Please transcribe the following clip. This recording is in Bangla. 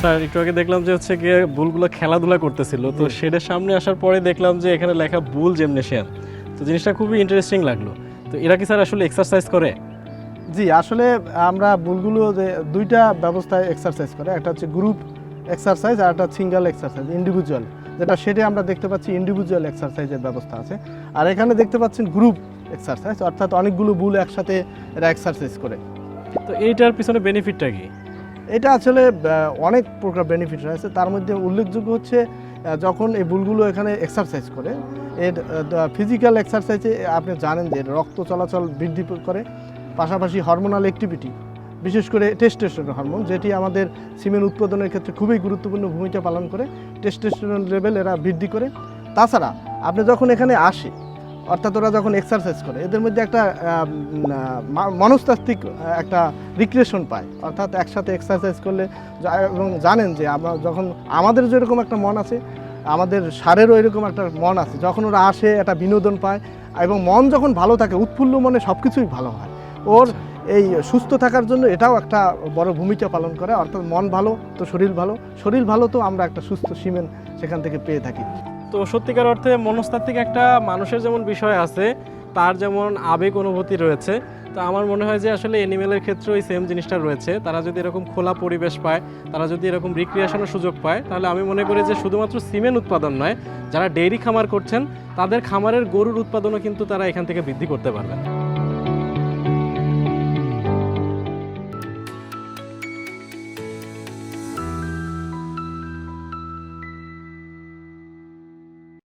স্যার একটু আগে দেখলাম যে হচ্ছে গিয়ে বুলগুলো খেলাধুলা করতেছিল। তো শেডের সামনে আসার পরে দেখলাম যে এখানে লেখা বুল জিমনেশিয়াম তো জিনিসটা খুবই ইন্টারেস্টিং লাগল। তো এরা কি স্যার আসলে এক্সারসাইজ করে? জি আসলে আমরা বুলগুলো যে দুইটা ব্যবস্থায় এক্সারসাইজ করে। একটা হচ্ছে গ্রুপ এক্সারসাইজ আর একটা সিঙ্গেল এক্সারসাইজ ইন্ডিভিজুয়াল যেটা সেটা আমরা দেখতে পাচ্ছি ইন্ডিভিজুয়াল এক্সারসাইজের ব্যবস্থা আছে। আর এখানে দেখতে পাচ্ছেন গ্রুপ এক্সারসাইজ অর্থাৎ অনেকগুলো বুল একসাথে এরা এক্সারসাইজ করে। তো এইটার পিছনে বেনিফিটটা কি? এটা আসলে অনেক প্রকার বেনিফিট রয়েছে। তার মধ্যে উল্লেখযোগ্য হচ্ছে যখন এই বুলগুলো এখানে এক্সারসাইজ করে, এর ফিজিক্যাল এক্সারসাইজে আপনি জানেন যে রক্ত চলাচল বৃদ্ধি করে। পাশাপাশি হরমোনাল অ্যাক্টিভিটি বিশেষ করে টেস্টোস্টেরন হরমোন যেটি আমাদের সিমেন্ট উৎপাদনের ক্ষেত্রে খুবই গুরুত্বপূর্ণ ভূমিকা পালন করে। টেস্টোস্টেরন লেভেল এরা বৃদ্ধি করে। তাছাড়া, আপনি যখন এখানে আসে অর্থাৎ ওরা যখন এক্সারসাইজ করে, এদের মধ্যে একটা মনস্তাত্ত্বিক একটা রিক্রিয়েশন পায়। অর্থাৎ একসাথে এক্সারসাইজ করলে এবং জানেন যে আমরা যখন, আমাদের যেরকম একটা মন আছে, আমাদের সারেরও এরকম একটা মন আছে। যখন ওরা আসে, একটা বিনোদন পায়, এবং মন যখন ভালো থাকে, উৎফুল্ল মনে সব কিছুই ভালো হয়। ওর এই সুস্থ থাকার জন্য এটাও একটা বড় ভূমিকা পালন করে। অর্থাৎ মন ভালো, তো শরীর ভালো। শরীর ভালো তো আমরা একটা সুস্থ সিমেন্ট সেখান থেকে পেয়ে থাকি। তো সত্যিকার অর্থে মনস্তাত্ত্বিক একটা মানুষের যেমন বিষয় আছে, তার যেমন আবেগ অনুভূতি রয়েছে, তো আমার মনে হয় যে আসলে এনিমেলের ক্ষেত্রেও এই সেম জিনিসটা রয়েছে। তারা যদি এরকম খোলা পরিবেশ পায়, তারা যদি এরকম রিক্রিয়েশনের সুযোগ পায়, তাহলে আমি মনে করি যে শুধুমাত্র সিমেন্ট উৎপাদন নয়, যারা ডেইরি খামার করছেন, তাদের খামারের গরুর উৎপাদনও কিন্তু তারা এখান থেকে বৃদ্ধি করতে পারবেন।